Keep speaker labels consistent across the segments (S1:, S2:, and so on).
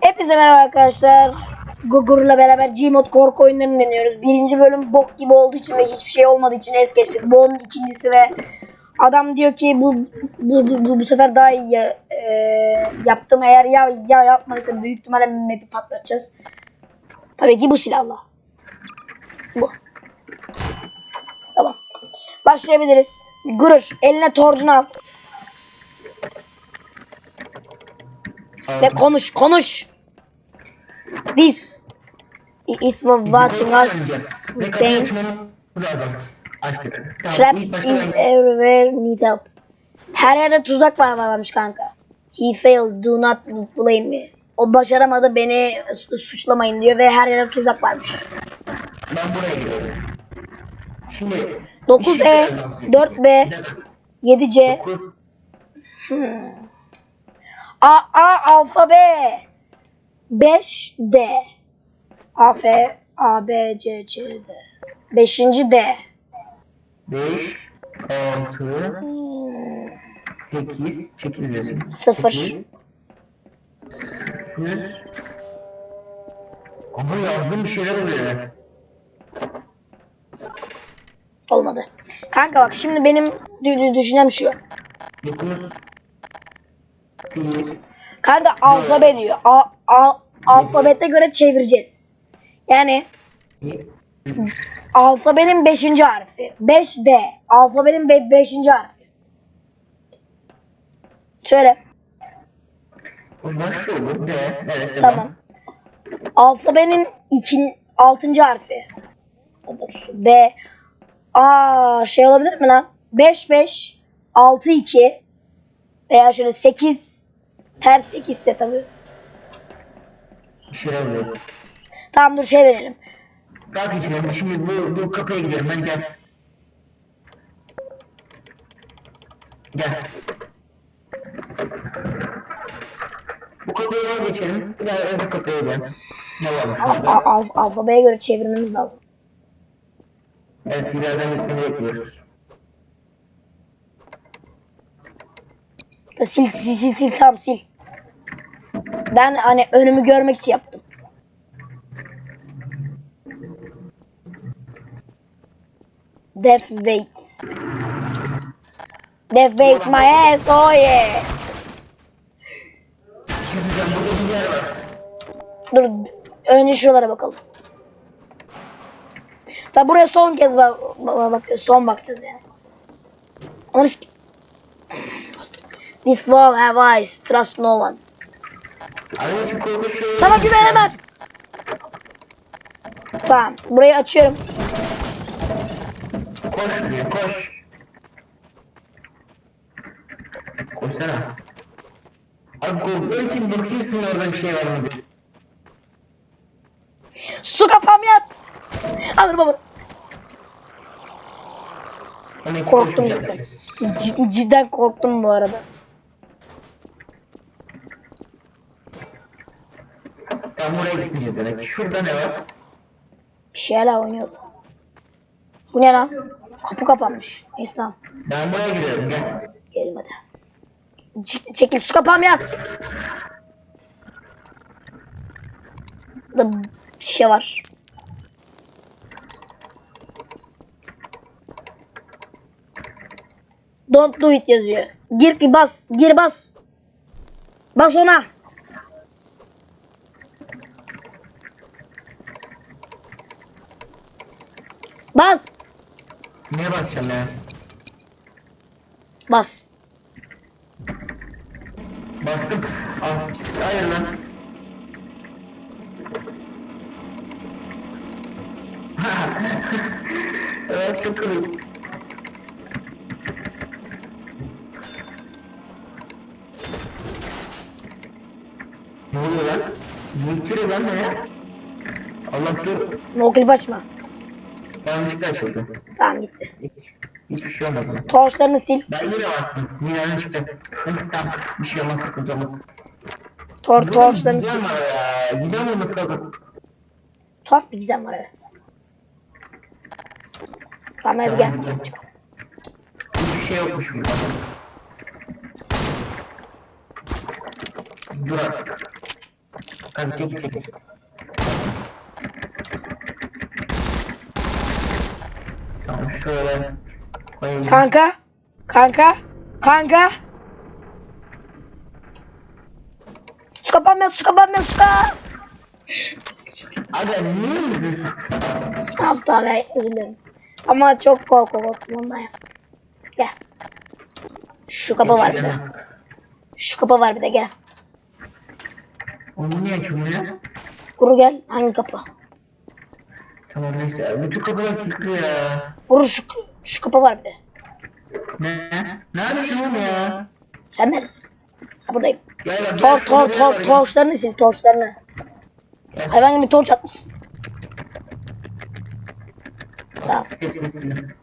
S1: Hepinize merhaba arkadaşlar. Gugur'la beraber Gmod korku oyunlarını deniyoruz. Birinci bölüm bok gibi olduğu için ve hiçbir şey olmadığı için es geçtik. Bu onun ikincisi ve adam diyor ki bu bu, bu, bu, bu sefer daha iyi ya- e, yaptım. Eğer ya, ya yapmadıysa büyük ihtimalle map'i patlatacağız. Tabii ki bu silahla. Bu. Tamam. Başlayabiliriz. Gurur eline torcunu al. Ve konuş konuş. This is for watching us saying traps is everywhere need help. Her yerde tuzak var varmış kanka. He failed do not blame me. O başaramadı beni su- suçlamayın diyor ve her yerde tuzak varmış.
S2: Ben buraya gidiyorum. Şimdi
S1: 9E, 4B, 7C,
S2: 9
S1: A, A alfabe. 5D. A, F, A, B, C, C, D. Beşinci D.
S2: 5 6 8 çekiliyorsun.
S1: Sıfır.
S2: 0 Ama yazdım bir şeyler oluyor.
S1: Olmadı. Kanka bak şimdi benim dü- dü- düşüncem şu.
S2: 9 1
S1: Kanka alfabe diyor. A, a, alfabete göre çevireceğiz. Yani
S2: 3
S1: alfabenin beşinci harfi. 5D. Alfabenin be- beşinci harfi.
S2: Evet.
S1: Tamam. Alfabenin ikin, altıncı harfi. B. Aa şey olabilir mi lan? 5 5 6 2 veya şöyle 8 ters 8 ise tabii.
S2: Bir şeyler oluyor.
S1: Tamam dur şey verelim.
S2: Kalk içine. Şimdi bu, bu kapıya gidiyorum ben gel. Gel. Bu kapıya vazgeçelim. Gel öbür kapıya gidelim. Ne orada?
S1: al, al- alfabeye göre çevirmemiz lazım.
S2: Evet ileriden gitmeni bekliyoruz.
S1: Da sil sil sil sil tamam sil. Ben hani önümü görmek için yaptım. Death waits. Death waits my ass oh yeah. Dur önce şuralara bakalım. Da buraya son kez bak, bak bakacağız. Son bakacağız yani. Onu This wall have eyes. Trust no one. Sana güvenemem. Tamam. Burayı açıyorum.
S2: Koş buraya koş. Koşsana. Abi korktuğun için bakıyorsun orada bir şey var mı diye.
S1: Su kapağım yat. Alır baba.
S2: İki
S1: Korktum
S2: koşmayacakmışız.
S1: Cid- cidden korktum bu arada.
S2: Tam oraya gitmeyeceğiz demek. Şurada ne var?
S1: Bir şey hala oynuyor. Bu ne lan? Kapı kapanmış. Tamam.
S2: Ben buraya gidiyorum gel.
S1: Gelin hadi. Çek- çekil su kapağım yat. Burada bir şey var. Don't do it yazıyor. Gir bas. Gir bas. Bas ona. Bas.
S2: Neye basacağım ya?
S1: Bas.
S2: Bastım. Al. Hayır lan. evet çok komik. Ne oluyor lan? Zülkürü lan ne ya? Allah dur.
S1: No açma.
S2: Yanlışlıkla açıldı.
S1: Tamam gitti.
S2: Hiç, hiçbir şey olmadı.
S1: Torçlarını sil.
S2: Ben yine bastım. Yine yanlışlıkla. Neyse tamam. Bir şey olmaz sıkıntı olmaz.
S1: Tor torçlarını sil.
S2: Gizem var ya. Gizem olması lazım.
S1: Tuhaf bir gizem var evet. Tamam hadi gel.
S2: Hiçbir şey yokmuş burada. Dur artık. Hadi çek çek. Tamam şöyle koyayım.
S1: Kanka. Kanka. Kanka. Su kapanmıyor, su kapanmıyor, su
S2: Aga niye öldürdün?
S1: Tamam tamam ya, özür dilerim. Ama çok korku korktum ondan ya. Gel. Şu kapı var bir de. Şu kapı var bir de gel.
S2: Onu niye açılmıyor?
S1: Vur gel. Hangi kapı?
S2: Tamam neyse. Bütün kapılar kilitli ya.
S1: Vur şu, şu kapı var bir de.
S2: Ne? Neredesin oğlum ya?
S1: Sen neredesin? Ha buradayım.
S2: Gel bak.
S1: Tor tor tor torçlarını sil torçlarını. Hayvan gibi torç atmışsın. Tamam.
S2: Hepsini sildim.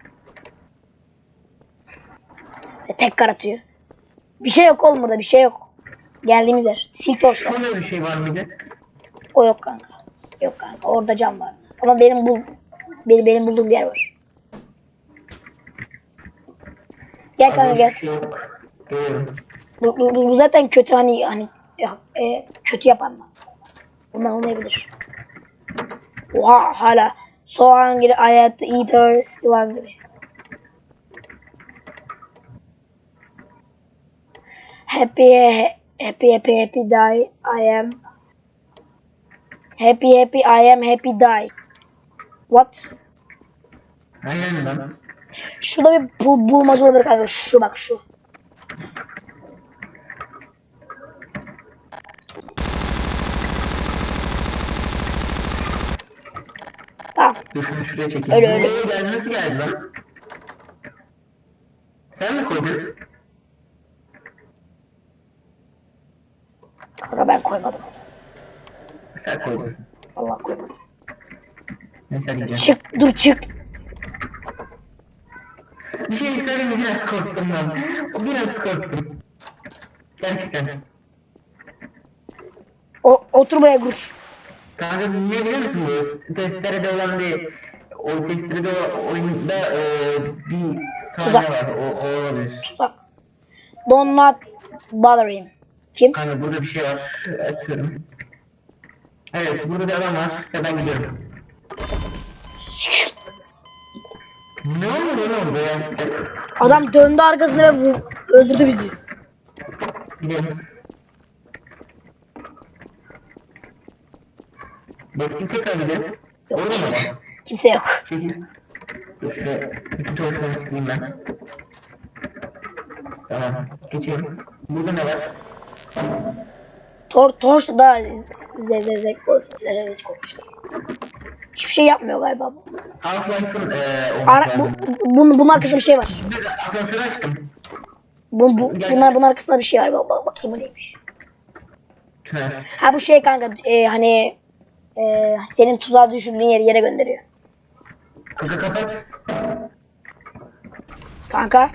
S1: Ve tekrar atıyor. Bir şey yok oğlum burada bir şey yok. Geldiğimiz yer. Sil torçları.
S2: Şurada bir şey var mıydı?
S1: O yok kanka. Yok kanka. Orada cam var. Ama benim bu benim, benim bulduğum bir yer var. Gel kanka gel. Bu, bu, bu- zaten kötü hani hani e, kötü yapanlar. Bundan olmayabilir. Oha hala soğan gibi I had to eat her yılan gibi. Happy happy happy happy die I am happy happy I am happy die. What?
S2: Aynen lan.
S1: Şurada bir bul, bulmaca olabilir kanka. Şu bak şu. Tamam.
S2: Dur şunu şuraya çekeyim.
S1: Öyle, öyle.
S2: Nereye geldi? Nasıl geldi lan? Sen mi koydun?
S1: Kanka ben koymadım.
S2: Sen koydun.
S1: Allah koymadım.
S2: Neyse hadi gidelim.
S1: Çık dur çık.
S2: Bir şey söyleyeyim mi? Biraz korktum lan. Biraz korktum. Gerçekten.
S1: O, otur buraya kur.
S2: Kanka ne biliyor musun bu? Testerede olan bir o testerede oyunda e, bir sahne
S1: Uzak.
S2: var. O, o olabilir.
S1: Tuzak. Do not bother him. Kim?
S2: Kanka burada bir şey var. Açıyorum. Evet burada bir adam var ve ben gidiyorum. Ne oldu lan ya?
S1: Adam döndü arkasına ve vur, öldürdü bizi.
S2: Bakayım tekrar gidelim.
S1: Yok
S2: Orada mı?
S1: kimse, kimse yok.
S2: Çekil. Dur şuraya bütün torçları sileyim ben. Tamam. Geçelim. Burada ne var?
S1: Tor, Torç da zezezek hiç konuştu. Hiçbir şey yapmıyor galiba bu.
S2: Half-Life'ın
S1: Ara, bu, bunun, bunun arkasında bir şey var.
S2: Bir asansörü açtım.
S1: Bu, bu, bunlar, bunun arkasında bir şey var. Bak, bak, bakayım bu neymiş. Ha bu şey kanka e, hani e, senin tuzağa düşürdüğün yere, yere gönderiyor.
S2: Kanka kapat.
S1: Kanka.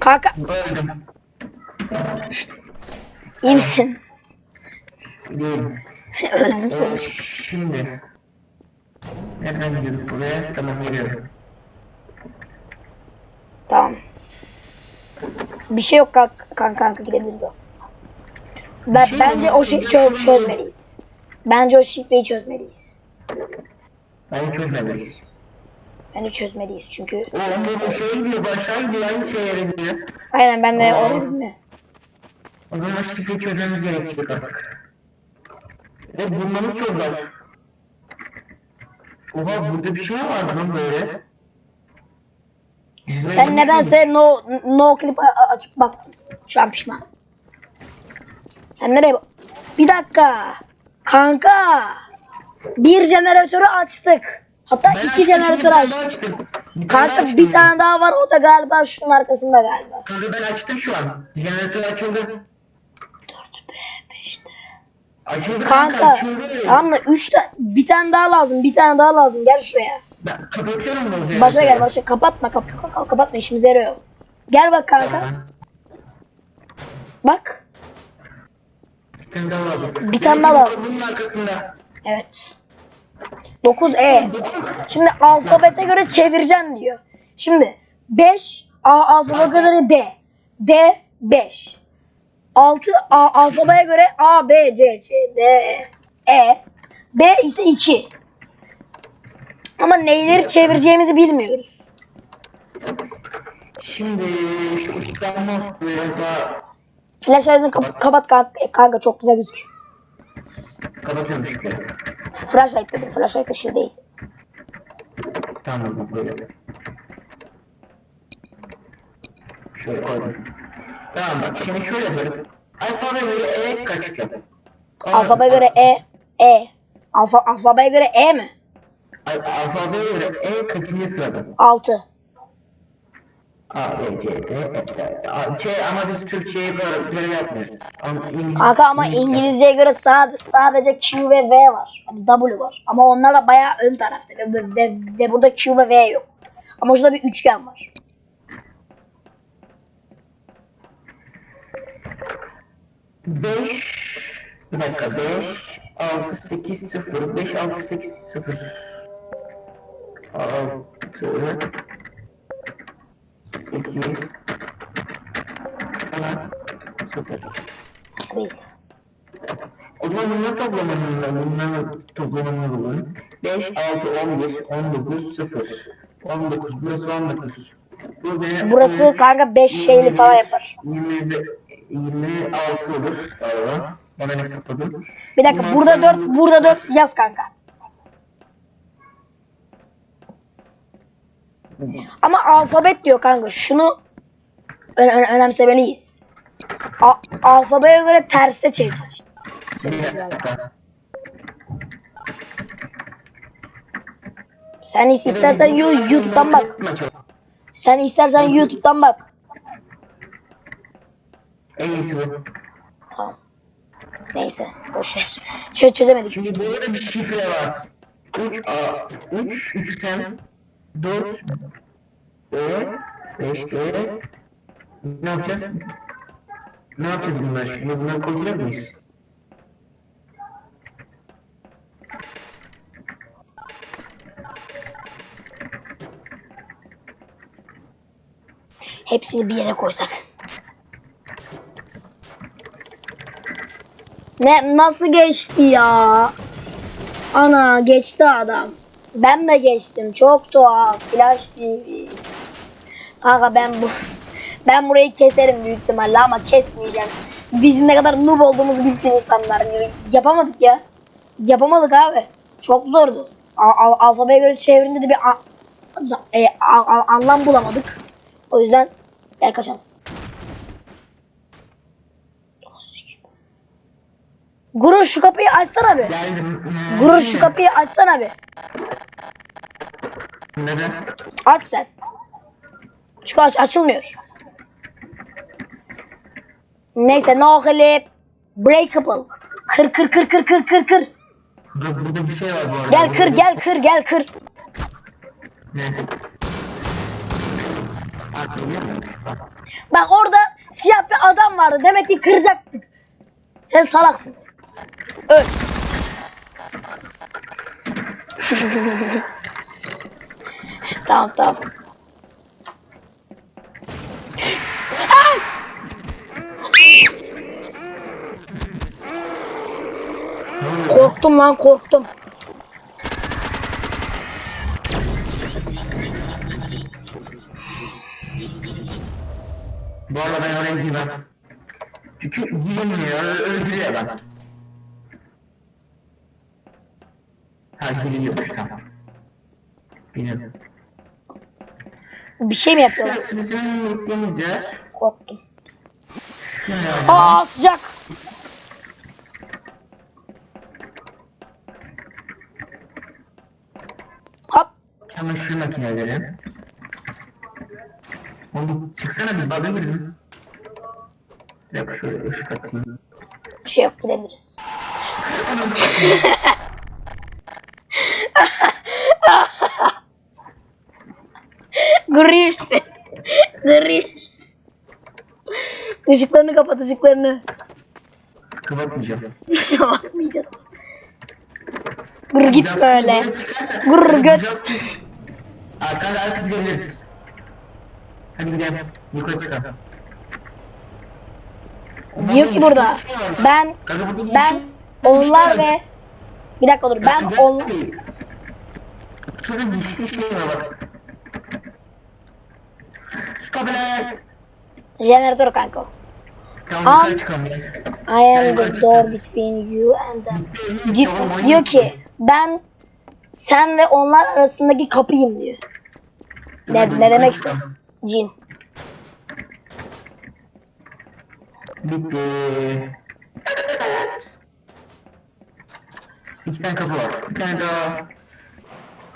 S1: Kanka
S2: Öldüm.
S1: iyi misin?
S2: Değilim.
S1: Öldüm
S2: şimdi. Nereden gidiyoruz buraya? Tamam geliyorum.
S1: Tamam. Bir şey yok kanka, kanka, kanka gidebiliriz aslında. Ben,
S2: şey
S1: bence o şey çö-
S2: şey
S1: çözmeliyiz. Bence o şifreyi çözmeliyiz.
S2: Ben çözmemeyiz.
S1: Bence çözmeliyiz çünkü
S2: Oğlum bu şey gidiyor, başa gidiyor, aynı şeye gidiyor.
S1: aynen ben de oraya bilmiyorum.
S2: O zaman şifreyi çözmemiz gerekecek artık. Ve bulmamız çok zor. Oha burada bir şey vardı lan böyle. Buraya
S1: Ben nedense no no clip a- açıp baktım. Şu an pişman. Sen nereye bak? Bir dakika. Kanka. Bir jeneratörü açtık. Hatta
S2: Ben
S1: iki
S2: açtım,
S1: jeneratör
S2: şimdi
S1: açtık.
S2: açtım. Bir tane
S1: Kanka
S2: açtım
S1: bir tane daha var o da galiba şunun arkasında galiba.
S2: Kanka ben açtım şu an. Jeneratör açıldı.
S1: 4 B 5'te.
S2: Açıldı kanka,
S1: Kanka
S2: açıldı.
S1: tamam da 3 tane bir tane daha lazım bir tane daha lazım gel şuraya.
S2: Ben kapatıyorum bunu.
S1: Başa gel başa kapatma kap kap- kapatma işimize yarıyor. Gel bak kanka
S2: Tamam.
S1: bak.
S2: Bir tane daha lazım.
S1: Bir tane daha lazım.
S2: Bunun arkasında.
S1: Evet. 9E. Şimdi alfabete göre çevireceksin diyor. Şimdi 5 A alfabete göre D. D 5. 6 A, alfabeye göre A, B, C, C, D, E. B ise 2. Ama neyleri çevireceğimizi bilmiyoruz.
S2: Şimdi ışıklanma daha
S1: Flash aydını kap- kapat kanka, kanka çok güzel gözüküyor.
S2: kapatıyorum ışıkları.
S1: Flashlight dedim. Flashlight ışığı değil.
S2: Tamam böyle. Şöyle koydum. Tamam bak şimdi şöyle yapalım. Alfabe göre E kaçtı?
S1: Alfabeye göre E. E. Alfa, alfabeye göre E mi?
S2: Al alfabeye göre E kaçıncı sırada?
S1: 6.
S2: A, B, C, D, E, A, C ama biz Türkçe'ye göre göre yapmıyoruz. Ama İngiliz,
S1: Kanka ama İngilizceye göre sa- sadece Q ve V var. Hani W var. Ama onlar da bayağı ön tarafta. Ve, ve, ve, ve burada Q ve V yok. Ama şurada bir üçgen var.
S2: Beş, bir dakika, beş, altı, sekiz, sıfır, beş, altı, sekiz, sıfır, altı, sekiz, falan, sıfır.
S1: Değil.
S2: O zaman bunları toplamanın da bunları toplamanı bulun. 5, 6, 11, 19, 0. 19, burası 19. Bu
S1: Burası kanka 5 şeyli falan yapar.
S2: 20, 26 olur galiba. Hemen hesapladım.
S1: Bir dakika burada 4 burada 4 yaz kanka. Ama alfabet diyor kanka. Şunu ö- ö- önemsemeliyiz. A- alfabeye göre terse çevireceğiz. Sen is- istersen You- YouTube'dan bak. Sen istersen YouTube'dan bak.
S2: En iyisi bu.
S1: Tamam. Neyse boş ver. Çö- çözemedik.
S2: Şimdi burada bir şifre var. 3 A, 3 üçgen, 4 B, 5 D. Ne yapacağız? Ne yapacağız bunlar şimdi? Bunları koyacak mıyız?
S1: Hepsini bir yere koysak. Ne nasıl geçti ya? Ana geçti adam. Ben de geçtim. Çok tuhaf. Flash TV. Kanka ben bu ben burayı keserim büyük ihtimalle ama kesmeyeceğim. Bizim ne kadar noob olduğumuzu bilsin insanlar. Yapamadık ya. Yapamadık abi. Çok zordu. Al, al, alfabeye göre çevirinde de bir e, anlam bulamadık. O yüzden gel kaçalım. Gurur şu kapıyı açsana bir.
S2: Geldim.
S1: Gurur şu kapıyı açsana bir.
S2: Neden?
S1: Aç sen. Çünkü aç, açılmıyor. Neyse no clip. Breakable. Kır kır kır kır kır kır kır.
S2: Burada, burada bir şey var bu arada.
S1: Gel kır gel kır gel kır.
S2: Ne? Bak
S1: orada siyah bir adam vardı. Demek ki kıracaktık. Sen salaksın. Öl. tamam tamam. Korktum lan korktum.
S2: Bu arada ben oraya girmem. Çünkü girilmiyor, ö- öldürüyor adam. Ha giriliyormuş tamam. Bilmiyorum.
S1: Bir şey mi yapıyorlar?
S2: Şurası bizim gittiğimiz yer.
S1: Korktum. Aa sıcak. Hop.
S2: Çamaşır makineleri. Oğlum çıksana bir bakabilirim. Bir dakika şöyle ışık atayım.
S1: Bir şey yok gidebiliriz. Işıklarını kapat ışıklarını.
S2: Kapatmayacağım.
S1: Bakmayacağız. Gurur git böyle. Gurur göt.
S2: Arkadan artık gidebiliriz. Hadi gidelim. Yukarı çıkalım.
S1: Diyor ki burada ben ben onlar ve bir dakika dur ben on
S2: Şurada yeşil şey var bak. Skabeler.
S1: jeneratör kanka.
S2: Tamam.
S1: I am the door between you and them. Diyor, diyor ki ben sen ve onlar arasındaki kapıyım diyor. Ne, ne demekse. Cin.
S2: Bitti. İki tane kapı var. Bir tane daha.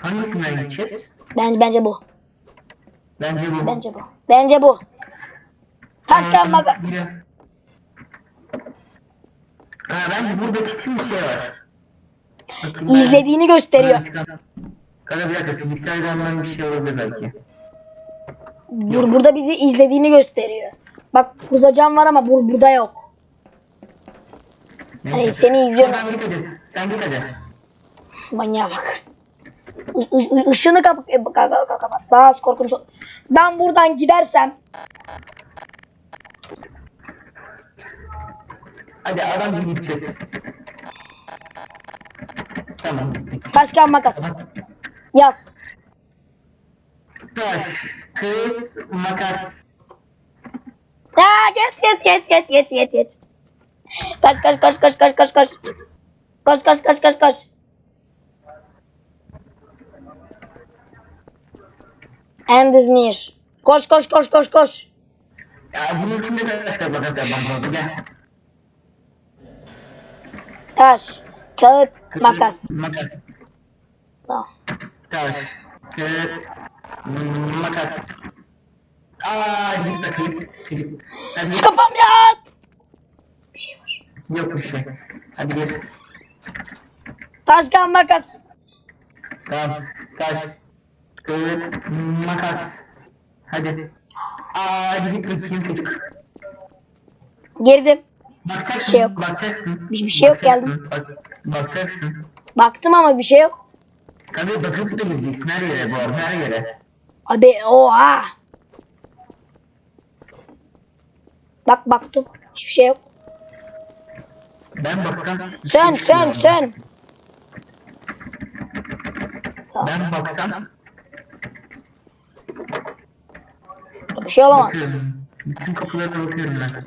S2: Hangisinden gideceğiz?
S1: Bence, bence bu.
S2: Bence bu.
S1: Bence bu. Bence bu. Taş kağıt makas.
S2: Ha bence burada kesin bir şey var. Bakayım ben-
S1: İzlediğini gösteriyor.
S2: Kanka bir dakika fiziksel anlamda bir şey olabilir belki.
S1: Bur burada bizi izlediğini gösteriyor. Bak burada cam var ama bur burada yok. Hani seni izliyorum.
S2: Sen git hadi. Sen git hadi.
S1: Manyağa bak. I- ı- ışığını kapat. e, kapat. kapat. Daha az korkunç ol. Ben buradan gidersem
S2: Hadi adam gibi gideceğiz. Tamam.
S1: taş kağıt makas. Yaz.
S2: Taş, kağıt, makas.
S1: Aa, geç geç geç geç geç geç geç. Kaç kaç kaç kaç kaç kaç kaç. Kaç kaç kaç kaç kaç. End is near. Koş koş koş koş koş.
S2: Ya bunun için de kağıt makas yapmam lazım. Gel.
S1: Taş, kağıt, makas.
S2: Makas.
S1: Tamam.
S2: Taş, kağıt, makas. Aa git bakayım. Git. Hadi.
S1: Şu kafam yat. Bir şey var.
S2: Yok bir şey. Hadi gel.
S1: Taş, kağıt, makas.
S2: Tamam. Taş, kağıt, makas. Hadi. Aa gidip bakayım çocuk.
S1: Girdim.
S2: Bakacaksın.
S1: Bir şey yok.
S2: Bakacaksın.
S1: Bir- bir şey yok,
S2: Bakacaksın. Bak, bakacaksın.
S1: Baktım ama bir şey yok.
S2: Kanka bakıp da gireceksin her yere bu arada her yere.
S1: Abi oha. Bak baktım. Hiçbir şey yok.
S2: Ben baksam...
S1: Sön sön sön. Tamam.
S2: Ben baksam...
S1: Bir şey olamaz.
S2: Bakıyorum. Bütün kapılara bakıyorum ben.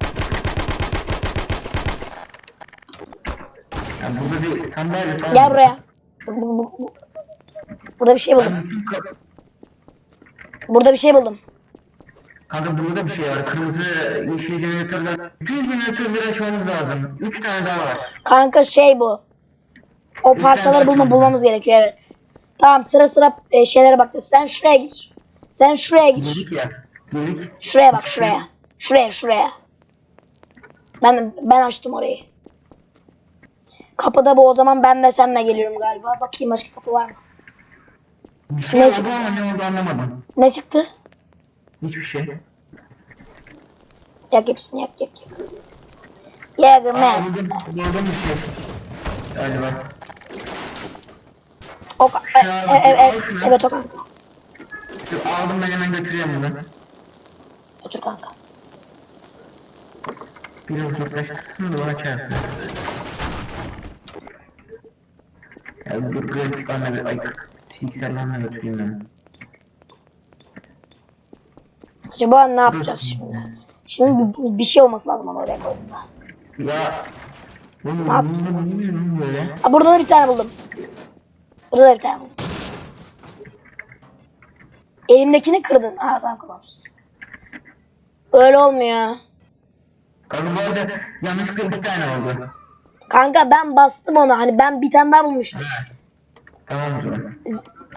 S2: Ya burada bir sandalye falan...
S1: Gel buraya. Bu- bu- bu- bu- Burada bir şey buldum. Burada bir şey buldum.
S2: Kanka burada da bir şey var. Kırmızı yeşil jeneratörler. Bütün jeneratörleri açmamız lazım. Üç tane daha var.
S1: Kanka şey bu. O parçaları bulma bulmamız gerekiyor evet. Tamam sıra sıra e, şeylere bak. Sen şuraya gir. Sen şuraya gir.
S2: Dedik ya. Dedik.
S1: Şuraya bak şuraya. Şuraya şuraya. Ben ben açtım orayı. Kapıda bu o zaman ben ve senle geliyorum galiba. Bakayım başka kapı var mı?
S2: Bir şey
S1: Ne
S2: oldu
S1: çıktı?
S2: ama ne oldu anlamadım.
S1: Ne çıktı?
S2: Hiçbir şey.
S1: Yak hepsini yak yak yak. Yak
S2: Aa,
S1: mess.
S2: buldum, buldum bir şey. Galiba.
S1: O ka- e, e, e, e, evet o kanka.
S2: Dur, aldım ben hemen götürüyorum bunu.
S1: Otur kanka.
S2: Biraz uzaklaştırsın da bana çarpsın. Ya dur grafik anla ay fiziksel götüreyim ben.
S1: Acaba ne yapacağız şimdi? Şimdi bir, şey olması lazım onu oraya koyduğumda.
S2: Ya Oğlum
S1: Ne
S2: da bilmiyorum böyle.
S1: Aa, burada da bir tane buldum. Burada da bir tane buldum. Elimdekini kırdın. Aa tamam kullanmışsın. Öyle olmuyor.
S2: Kanka bu arada yanlışlıkla iki tane oldu.
S1: Kanka ben bastım ona. Hani ben bir tane daha bulmuştum.
S2: Tamam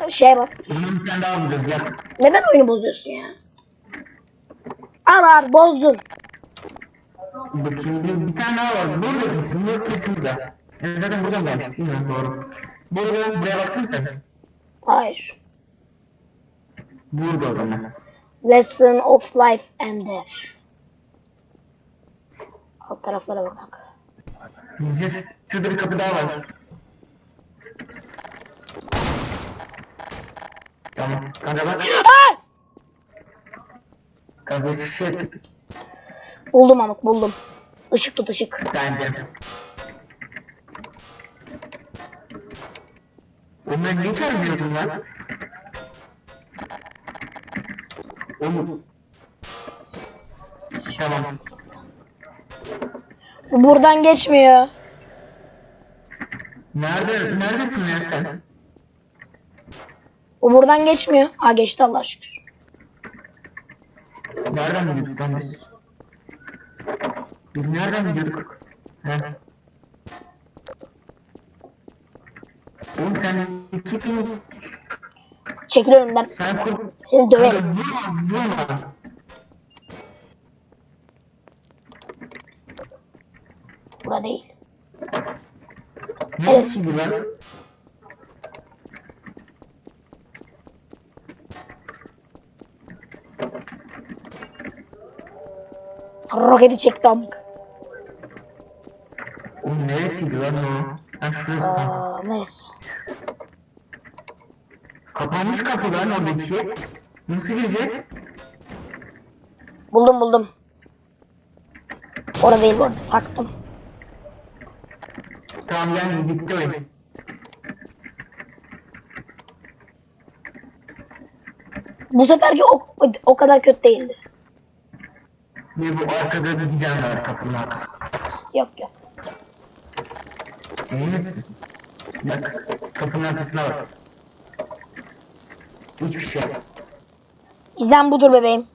S1: Şeye bas.
S2: Bir tane daha bulacağız gel.
S1: Neden oyunu bozuyorsun ya? Al abi bozdun.
S2: Bakayım bir, tane daha var. Burada kesin, burada kesin burada. Zaten buradan gelmiş, bilmiyorum doğru. Burada, buraya baktın mı sen?
S1: Hayır.
S2: Burada o zaman.
S1: Lesson of life and death. Alt taraflara bak kanka.
S2: Gideceğiz. Şurada bir kapı daha var. Tamam. Kanka bak. Kanka şey.
S1: Buldum amık buldum. Işık tut ışık.
S2: Bence. Ben niye çarpıyordum lan? Oğlum. Tamam.
S1: Bu buradan geçmiyor.
S2: Nerede, neredesin ya sen?
S1: Bu buradan geçmiyor. Aa geçti Allah şükür.
S2: Nereden gidiyorduk lan biz? Biz nereden gidiyorduk? He? Oğlum sen iki film...
S1: Çekil önümden.
S2: Sen kur...
S1: Seni döverim.
S2: Vurma, vurma.
S1: Bura değil.
S2: Neresiydi lan?
S1: Roketi çekti amk.
S2: Oğlum neresiydi lan o? Ha şurası.
S1: Aa, neyse.
S2: Kapanmış kapı lan oradaki. Nasıl gireceğiz?
S1: Buldum buldum. Orada değil bu arada. Taktım.
S2: Bitti oyun.
S1: Bu seferki o, o kadar kötü değildi.
S2: Ve bu arkada bir dizen var kapının arkasında.
S1: Yok yok.
S2: Emin misin? Bak kapının arkasına bak. Hiçbir şey yok.
S1: Gizem budur bebeğim.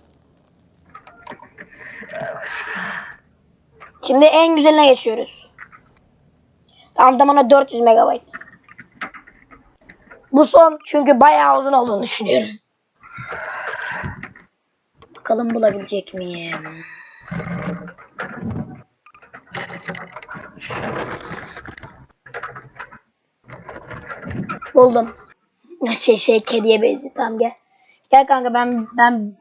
S1: Şimdi en güzeline geçiyoruz. Tamına 400 megabayt. Bu son çünkü bayağı uzun olduğunu düşünüyorum. Bakalım bulabilecek miyim? Buldum. Şey şey kediye benziyor. Tamam gel. Gel kanka ben ben